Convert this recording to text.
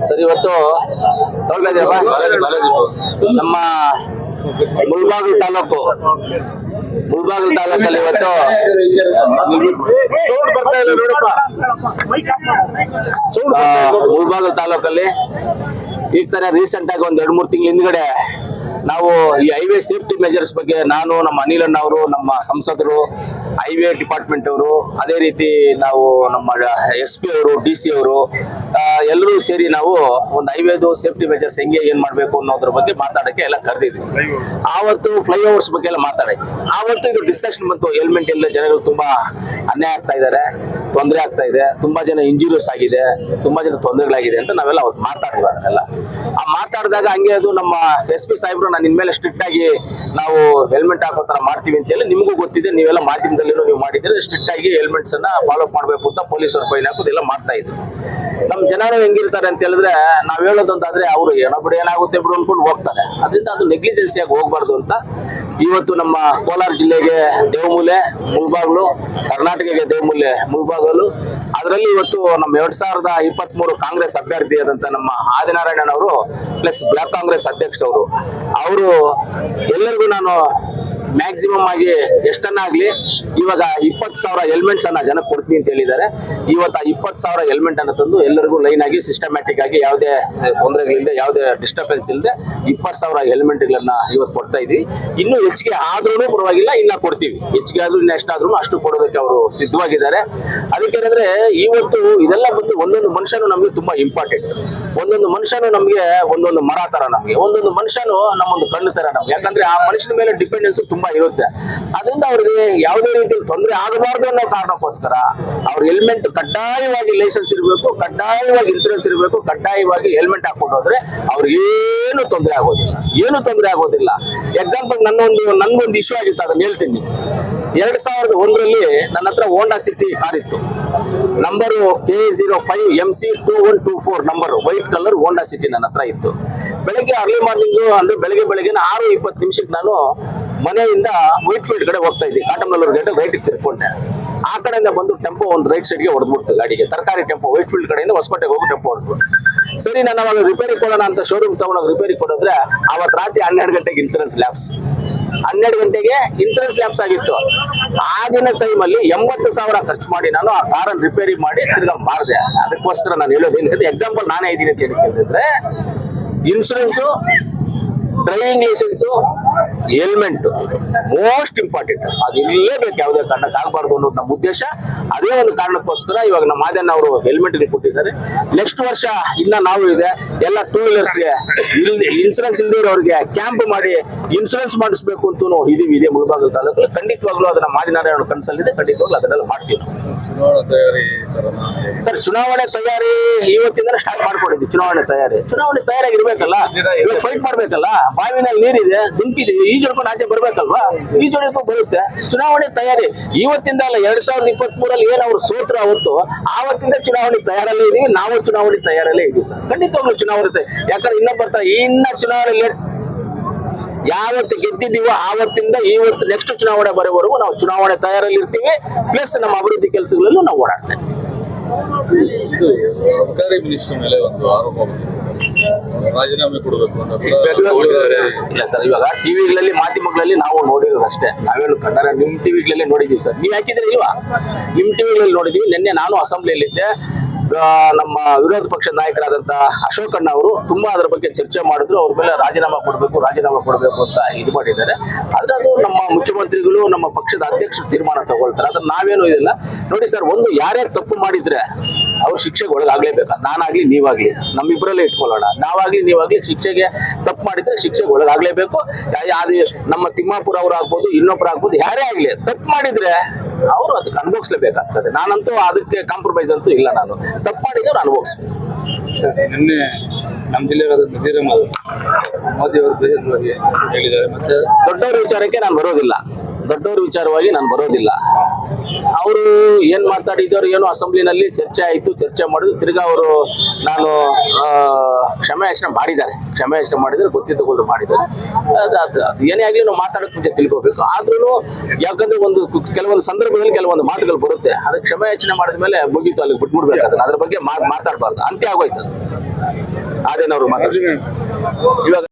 Sir ಇವತ್ತು ನಮ್ಮ ಮುಳ್ಬಾಗಿಲು ತಾಲೂಕು. ಮುಳ್ಬಾಗಿಲು ತಾಲೂಕಲ್ಲಿ ಇವತ್ತು ಮುಳ್ಬಾಗಿಲು ತಾಲೂಕಲ್ಲಿ ಈ ತರ ರೀಸೆಂಟ್ ಆಗಿ ಒಂದ್ ಎರಡ್ ಮೂರ್ ತಿಂಗಳ ಹಿಂದ್ಗಡೆ ನಾವು ಈ ಹೈವೇ ಸೇಫ್ಟಿ ಮೆಜರ್ಸ್ ಬಗ್ಗೆ ನಾನು ನಮ್ಮ ಅನಿಲಣ್ಣ ಅವರು ನಮ್ಮ ಸಂಸದರು ಹೈವೇ ಡಿಪಾರ್ಟ್ಮೆಂಟ್ ಅವರು ಅದೇ ರೀತಿ ನಾವು ನಮ್ಮ ಎಸ್ ಪಿ ಅವರು ಡಿ ಸಿ ಅವರು ಎಲ್ಲರೂ ಸೇರಿ ನಾವು ಒಂದು ಹೈವೇದು ಸೇಫ್ಟಿ ಮೆಜರ್ಸ್ ಹೆಂಗೆ ಏನ್ ಮಾಡ್ಬೇಕು ಅನ್ನೋದ್ರ ಬಗ್ಗೆ ಮಾತಾಡಕ್ಕೆ ಎಲ್ಲ ಕರೆದಿದ್ವಿ ಆವತ್ತು ಫ್ಲೈಓವರ್ಸ್ ಬಗ್ಗೆ ಎಲ್ಲ ಮಾತಾಡಿದ್ವಿ ಆವತ್ತು ಇದು ಡಿಸ್ಕಷನ್ ಬಂತು. ಹೆಲ್ಮೆಟ್ ಇಲ್ಲ ಜನಗಳು ತುಂಬಾ ಅನ್ಯಾಯ ಆಗ್ತಾ ಇದ್ದಾರೆ ತೊಂದರೆ ಆಗ್ತಾ ಇದೆ. ತುಂಬಾ ಜನ ಇಂಜುರಿಯಸ್ ಆಗಿದೆ. ತುಂಬಾ ಜನ ತೊಂದರೆಗಳಾಗಿದೆ ಅಂತ ನಾವೆಲ್ಲ ಅವತ್ತು ಮಾತಾಡಿದ್ವಿ ಅದನ್ನೆಲ್ಲ. ಆ ಮಾತಾಡಿದಾಗ ಹಂಗೆ ಅದು ನಮ್ಮ ಎಸ್ ಪಿ ಸಾಹೇಬ್ರು, ನಾನು ಇನ್ಮೇಲೆ ಸ್ಟ್ರಿಕ್ಟ್ ಆಗಿ ನಾವು ಹೆಲ್ಮೆಟ್ ಹಾಕೋ ತರ ಮಾಡ್ತೀವಿ ಅಂತ ಹೇಳಿ ನಿಮಗೂ ಗೊತ್ತಿದೆ. ನೀವೆಲ್ಲ ಮಾಧ್ಯಮದಲ್ಲಿನೂ ನೀವು ಮಾಡಿದ್ರೆ ಸ್ಟ್ರಿಕ್ಟ್ ಆಗಿ ಹೆಲ್ಮೆಟ್ಸ್ ಅನ್ನ ಫಾಲೋ ಮಾಡಬೇಕು ಅಂತ ಪೊಲೀಸರು ಫೈನ್ ಹಾಕೋದು. ಎಲ್ಲ ಮಾಡ್ತಾ ಇದ್ರು. ನಮ್ಮ ಜನರು ಹೆಂಗಿರ್ತಾರೆ ಅಂತ ಹೇಳಿದ್ರೆ ನಾವ್ ಹೇಳೋದಂತಾದ್ರೆ ಅವರು ಏನೋ ಬಿಡು ಏನಾಗುತ್ತೆ ಬಿಡು ಅನ್ಕೊಂಡು ಹೋಗ್ತಾರೆ. ಅದರಿಂದ ಅದು ನೆಗ್ಲಿಜೆನ್ಸಿ ಆಗಿ ಹೋಗ್ಬಾರ್ದು ಅಂತ ಇವತ್ತು ನಮ್ಮ ಕೋಲಾರ ಜಿಲ್ಲೆಗೆ ದೇವಮೂಲೆ, ಮುಳ್ಬಾಗ್ಲು, ಕರ್ನಾಟಕಕ್ಕೆ ದೇವಮೂಲೆ, ಮುಳ್ಬಾಗಲು. ಅದರಲ್ಲಿ ಇವತ್ತು ನಮ್ಮ ಎರಡ್ ಸಾವಿರದ ಇಪ್ಪತ್ತ್ ಮೂರು ಕಾಂಗ್ರೆಸ್ ಅಭ್ಯರ್ಥಿಯಾದಂತ ನಮ್ಮ ಆದಿನಾರಾಯಣನ್ ಅವರು ಪ್ಲಸ್ ಬ್ಲಾಕ್ ಕಾಂಗ್ರೆಸ್ ಅಧ್ಯಕ್ಷರವರು ಅವರು ಎಲ್ಲರಿಗೂ ನಾನು ಮ್ಯಾಕ್ಸಿಮಮ್ ಆಗಿ ಎಷ್ಟನ್ನಾಗ್ಲಿ ಇವಾಗ ಇಪ್ಪತ್ತು ಸಾವಿರ ಹೆಲ್ಮೆಟ್ಸ್ ಅನ್ನ ಜನಕ್ಕೆ ಕೊಡ್ತೀನಿ ಅಂತ ಹೇಳಿದ್ದಾರೆ. ಇವತ್ತು ಆ ಇಪ್ಪತ್ತು ಸಾವಿರ ಹೆಲ್ಮೆಟ್ ಅನ್ನ ತಂದು ಎಲ್ಲರಿಗೂ ಲೈನ್ ಆಗಿ ಸಿಸ್ಟಮ್ಯಾಟಿಕ್ ಆಗಿ ಯಾವುದೇ ತೊಂದರೆಗಳಿಂದ ಯಾವುದೇ ಡಿಸ್ಟರ್ಬೆನ್ಸ್ ಇಲ್ಲದೆ ಇಪ್ಪತ್ತು ಸಾವಿರ ಹೆಲ್ಮೆಟ್ಗಳನ್ನ ಇವತ್ತು ಕೊಡ್ತಾ ಇದೀವಿ. ಇನ್ನೂ ಹೆಚ್ಚಿಗೆ ಆದ್ರೂ ಪರವಾಗಿಲ್ಲ, ಇನ್ನ ಕೊಡ್ತೀವಿ. ಹೆಚ್ಚಿಗೆ ಆದ್ರೂ, ಇನ್ನ ಎಷ್ಟಾದ್ರೂ ಅಷ್ಟು ಕೊಡೋದಕ್ಕೆ ಅವರು ಸಿದ್ಧವಾಗಿದ್ದಾರೆ. ಅದಕ್ಕೆ ಏನಂದ್ರೆ, ಇವತ್ತು ಇದೆಲ್ಲ ಬಂದು ಒಂದೊಂದು ಮನುಷ್ಯನು ನಮಗೆ ತುಂಬಾ ಇಂಪಾರ್ಟೆಂಟ್ ಒಂದೊಂದು ಮನುಷ್ಯನು ನಮಗೆ ಒಂದೊಂದು ಮರ ತರ ನಮಗೆ. ಒಂದೊಂದು ಮನುಷ್ಯನು ನಮ್ಮೊಂದು ಕಣ್ಣು ತರ ನಮ್ಗೆ. ಯಾಕಂದ್ರೆ ಆ ಮನುಷ್ಯನ ಮೇಲೆ ಡಿಪೆಂಡೆನ್ಸ್ ತುಂಬಾ ಇರುತ್ತೆ. ಅದರಿಂದ ಅವ್ರಿಗೆ ಯಾವುದೇ ರೀತಿಯಲ್ಲಿ ತೊಂದರೆ ಆಗಬಾರ್ದು ಅನ್ನೋ ಕಾರಣಕ್ಕೋಸ್ಕರ ಅವ್ರ ಹೆಲ್ಮೆಟ್ ಕಡ್ಡಾಯವಾಗಿ ಲೈಸೆನ್ಸ್ ಇರಬೇಕು, ಕಡ್ಡಾಯವಾಗಿ ಇನ್ಸೂರೆನ್ಸ್ ಇರಬೇಕು, ಕಡ್ಡಾಯವಾಗಿ ಹೆಲ್ಮೆಟ್ ಹಾಕೊಂಡು ಹೋದ್ರೆ ಅವ್ರಿಗೇನು ತೊಂದರೆ ಆಗೋದಿಲ್ಲ. ಏನು ತೊಂದರೆ ಆಗೋದಿಲ್ಲ. ಎಕ್ಸಾಂಪಲ್ ನನ್ನ ಒಂದು, ನನ್ಗೊಂದು ಇಶ್ಯೂ ಆಗಿತ್ತು, ಅದನ್ನ ಹೇಳ್ತೀನಿ. ಎರಡ್ ಸಾವಿರದ ಒಂದರಲ್ಲಿ ನನ್ನ ಹತ್ರ ಹೋಂಡಾ ಸಿಟಿ ಕಾರ್ ಇತ್ತು. Number K zero five M C two one two four number white colour Honda City ನನ್ನ ಹತ್ರ ಇತ್ತು. ಬೆಳಗ್ಗೆ ಅರ್ಲಿ ಮಾರ್ನಿಂಗ್ ಅಂದ್ರೆ ಬೆಳಗ್ಗೆ ಬೆಳಗ್ಗೆ ಆರು ಇಪ್ಪತ್ತು ನಿಮಿಷಕ್ಕೆ ನಾನು ಮನೆಯಿಂದ ವೈಟ್ ಫೀಲ್ಡ್ ಕಡೆ ಹೋಗ್ತಾ ಇದ್ದೆ. ಕಾಟಮ್ನಲ್ಲೂರ್ ಗೇಟ್ ರೈಟ್ ತಿರ್ಕೊಂಡೆ. ಆ ಕಡೆಯಿಂದ ಬಂದು ಟೆಂಪೋ ಒಂದು ರೈಟ್ ಸೈಡ್ಗೆ ಹೊಡೆದ್ಬಿಡ್ತು ಗಾಡಿಗೆ. ತರಕಾರಿ ಟೆಂಪೋ ವೈಟ್ ಫೀಲ್ಡ್ ಕಡೆಯಿಂದ ಹೊಸಕೋಟೆಗೆ ಹೋಗಿ ಟೆಂಪೋ ಹೊಡೆದ್ಬಿಟ್ಟು ಸರಿ, ನಾನು ಅವಾಗ ರಿಪೇರಿ ಕೊಡೋಣ ಅಂತ ಶೋರೂಮ್ ತಗೊಂಡೋಗಿ ರಿಪೇರಿ ಕೊಡಿದ್ರೆ ಅವತ್ತು ರಾತ್ರಿ ಹನ್ನೆರಡು ಗಂಟೆಗೆ ಇನ್ಸೂರೆನ್ಸ್ ಲ್ಯಾಬ್ಸ್ ಹನ್ನೆರಡು ಗಂಟೆಗೆ ಇನ್ಸೂರೆನ್ಸ್ ಲ್ಯಾಬ್ಸ್ ಆಗಿತ್ತು. ಆಗಿನ ಟೈಮಲ್ಲಿ ಎಂಬತ್ತು ಸಾವಿರ ಖರ್ಚು ಮಾಡಿ ನಾನು ಆ ಕಾರನ್ನು ರಿಪೇರಿ ಮಾಡಿ ತಿರ್ಗಾ ಮಾಡಿದೆ. ಅದಕ್ಕೋಸ್ಕರ ನಾನು ಹೇಳೋದು ಏನಕ್ಕೆ ಎಕ್ಸಾಂಪಲ್ ನಾನೇ ಇದ್ದೀನಿ ಅಂತ ಹೇಳಿ ಕೇಳಿದ್ರೆ insurance driving licence, helmet most important ಅದು ಇರಲೇಬೇಕು ಯಾವುದೇ ಕಾರಣಕ್ಕೆ ಆಗಬಾರ್ದು ಅನ್ನೋದು ನಮ್ಮ ಉದ್ದೇಶ. ಅದೇ ಒಂದು ಕಾರಣಕ್ಕೋಸ್ಕರ ಇವಾಗ ನಮ್ಮ ಮಾದನ್ನ ಅವರು ಹೆಲ್ಮೆಟ್ ಕೊಟ್ಟಿದ್ದಾರೆ. ನೆಕ್ಸ್ಟ್ ವರ್ಷ ಇನ್ನ ನಾವು ಇದೆ. ಎಲ್ಲ ಟೂ ವೀಲರ್ಸ್ಗೆ ಇಲ್ಲಿ ಇನ್ಸೂರೆನ್ಸ್ ಇಲ್ದಿರೋರಿಗೆ ಕ್ಯಾಂಪ್ ಮಾಡಿ ಇನ್ಸೂರೆನ್ಸ್ ಮಾಡಿಸ್ಬೇಕು ಅಂತೂ ಇದೀವಿ ಇದೆ ಮುಳಬಾಗಲ್ ತಾಲೂಕಲ್ಲಿ. ಖಂಡಿತವಾಗ್ಲೂ ಅದನ್ನ ಮಾದಿನಾರಾಯಣ ಕನಸಲ್ಲಿದೆ ಖಂಡಿತವಾಗ್ಲೂ ಅದನ್ನೆಲ್ಲ ಮಾಡ್ತೀವಿ ಸರ್ ಚುನಾವಣೆ ತಯಾರಿ ಇವತ್ತಿಂದ ಸ್ಟಾರ್ಟ್ ಮಾಡ್ಕೊಂಡಿದ್ವಿ ಚುನಾವಣೆ ತಯಾರಿ. ಚುನಾವಣೆ ತಯಾರಾಗಿ ಇರ್ಬೇಕಲ್ಲ ಇವಾಗ ಫೈಟ್ ಮಾಡ್ಬೇಕಲ್ಲ? ಬಾವಿನಲ್ಲಿ ನೀರಿದೆ ದುಂಕಿದೆ ಈಜೊಡ್ಕೊಂಡು ಆಚೆ ಬರ್ಬೇಕಲ್ವಾ? ಈಜೊಡಕ್ಕೂ ಬರುತ್ತೆ. ಚುನಾವಣೆ ತಯಾರಿ. ಇವತ್ತಿಂದ ಅಲ್ಲ ಎರಡ್ ಸಾವಿರದ ಇಪ್ಪತ್ತ್ ಮೂರಲ್ಲಿ ಏನ್ ಅವ್ರು ಸೋತ್ರ ಅವತ್ತು ಆವತ್ತಿಂದ ಚುನಾವಣೆ ತಯಾರಲ್ಲೇ ಇದೀವಿ ನಾವು ಚುನಾವಣೆ ತಯಾರಲ್ಲೇ ಇದೀವಿ ಸರ್. ಖಂಡಿತವಾಗ್ಲೂ ಚುನಾವಣೆ. ಯಾಕಂದ್ರೆ ಇನ್ನ ಬರ್ತಾ ಇನ್ನ ಚುನಾವಣೆ ಲೇಟ್ ಯಾವತ್ತು ಗೆದ್ದಿದ್ದೀವೋ ಆವತ್ತಿಂದ ಇವತ್ತು ನೆಕ್ಸ್ಟ್ ಚುನಾವಣೆ ಬರೋವರೆಗೂ ನಾವು ಚುನಾವಣೆ ತಯಾರಲ್ಲಿ ಇರ್ತೀವಿ ಪ್ಲಸ್ ನಮ್ಮ ಅಭಿವೃದ್ಧಿ ಕೆಲಸಗಳಲ್ಲೂ ನಾವು ಓಡಾಡ್ತಾ ಇರ್ತೀವಿ. ರಾಜೀನಾಮೆ ಕೊಡಬೇಕು ಇಲ್ಲ ಸರ್ ಇವಾಗ ಟಿವಿಗಳಲ್ಲಿ ಮಾಧ್ಯಮಗಳಲ್ಲಿ ನಾವು ನೋಡಿರೋದು ಅಷ್ಟೇ. ನಾವೇನು ಕನ್ನಡ ನಿಮ್ ಟಿವಿಗಳಲ್ಲಿ ನೋಡಿದೀವಿ ಸರ್. ನೀವು ಹಾಕಿದ್ರೆ ಇಲ್ವಾ? ನಿಮ್ ಟಿವಿಗಳಲ್ಲಿ ನೋಡಿದೀವಿ. ನಿನ್ನೆ ನಾನು ಅಸೆಂಬ್ಲಿಯಲ್ಲಿದ್ದೆ. ನಮ್ಮ ವಿರೋಧ ಪಕ್ಷದ ನಾಯಕರಾದಂತ ಅಶೋಕಣ್ಣ ಅವರು ತುಂಬಾ ಅದರ ಬಗ್ಗೆ ಚರ್ಚೆ ಮಾಡಿದ್ರು. ಅವ್ರ ಮೇಲೆ ರಾಜೀನಾಮೆ ಕೊಡಬೇಕು ರಾಜೀನಾಮೆ ಕೊಡಬೇಕು ಅಂತ ಇದು ಮಾಡಿದ್ದಾರೆ. ಆದ್ರೆ ಅದು ನಮ್ಮ ಮುಖ್ಯಮಂತ್ರಿಗಳು, ನಮ್ಮ ಪಕ್ಷದ ಅಧ್ಯಕ್ಷರು ತೀರ್ಮಾನ ತಗೊಳ್ತಾರೆ. ಅದ್ರ ನಾವೇನು ಇದಿಲ್ಲ. ನೋಡಿ ಸರ್, ಒಂದು ಯಾರೇ ತಪ್ಪು ಮಾಡಿದ್ರೆ ಅವ್ರು ಶಿಕ್ಷೆಗೆ ಒಳಗಾಗ್ಲೇಬೇಕು? ನಾನಾಗ್ಲಿ, ನೀವಾಗ್ಲಿ. ನಮ್ಮಿಬ್ಬರಲ್ಲೇ ಇಟ್ಕೊಳ್ಳೋಣ. ನಾವಾಗ್ಲಿ, ನೀವಾಗ್ಲಿ ಶಿಕ್ಷೆಗೆ ತಪ್ಪು ಮಾಡಿದ್ರೆ ಶಿಕ್ಷೆಗೆ ಒಳಗಾಗ್ಲೇಬೇಕು. ಯಾವ್ದು ನಮ್ಮ ತಿಮ್ಮಾಪುರ ಅವ್ರು ಆಗ್ಬೋದು, ಇನ್ನೊಬ್ರು ಆಗ್ಬೋದು, ಯಾರೇ ಆಗ್ಲಿ, ತಪ್ಪು ಮಾಡಿದ್ರೆ ಅವರು ಅದಕ್ಕೆ ಅನುಭವಿಸ್ಲೇಬೇಕಾಗ್ತದೆ. ನಾನಂತೂ ಅದಕ್ಕೆ ಕಾಂಪ್ರಮೈಸ್ ಅಂತೂ ಇಲ್ಲ ನಾನು. ತಪ್ಪು ಮಾಡಿದವ್ರು ಅನುಭವಿಸ್ಬೇಕು. ನಿನ್ನೆ ನಮ್ಮ ಜಿಲ್ಲೆಯ ನಜೀರ್ ಅಹಮದ್ ಮೋದಿ ಅವರು ಹೇಳಿದ್ದಾರೆ. ಮತ್ತೆ ದೊಡ್ಡವರ ವಿಚಾರಕ್ಕೆ ನಾನು ಬರೋದಿಲ್ಲ. ದೊಡ್ಡವರ ವಿಚಾರವಾಗಿ ನಾನು ಬರೋದಿಲ್ಲ. ಅವರು ಏನ್ ಮಾತಾಡಿದವರು ಏನೋ ಅಸೆಂಬ್ಲಿನಲ್ಲಿ ಚರ್ಚೆ ಆಯಿತು, ಚರ್ಚೆ ಮಾಡಿದ್ರು ತಿರ್ಗಾ ಅವರು ನಾನು ಕ್ಷಮೆ ಯಾಚನೆ ಮಾಡಿದ್ದಾರೆ. ಕ್ಷಮೆ ಯಾಚನೆ ಮಾಡಿದ್ರೆ ಗೊತ್ತಿದ್ದುಕೊಂಡು ಮಾಡಿದ್ದಾರೆ. ಅದು ಏನೇ ಆಗಲಿ ನಾವು ಮಾತಾಡೋಕೆ ಮುಂಚೆ ತಿಳ್ಕೋಬೇಕು. ಆದ್ರೂ ಯಾಕಂದ್ರೆ ಒಂದು ಕೆಲವೊಂದು ಸಂದರ್ಭದಲ್ಲಿ ಕೆಲವೊಂದು ಮಾತುಗಳು ಬರುತ್ತೆ. ಅದಕ್ಕೆ ಕ್ಷಮೆ ಯಾಚನೆ ಮಾಡಿದ ಮೇಲೆ ಮುಗೀತು ಅಲ್ಲಿಗೆ ಬಿಟ್ಬಿಡ್ಬೇಕು ಅದನ್ನ. ಅದ್ರ ಬಗ್ಗೆ ಮಾತ್- ಮಾತಾಡ್ಬಾರ್ದು. ಅಂತ್ಯ ಆಗೋಯ್ತು ಅದು. ಅದೇನವ್ರು ಮಾತಾಡ್ತಾರೆ ಇವಾಗ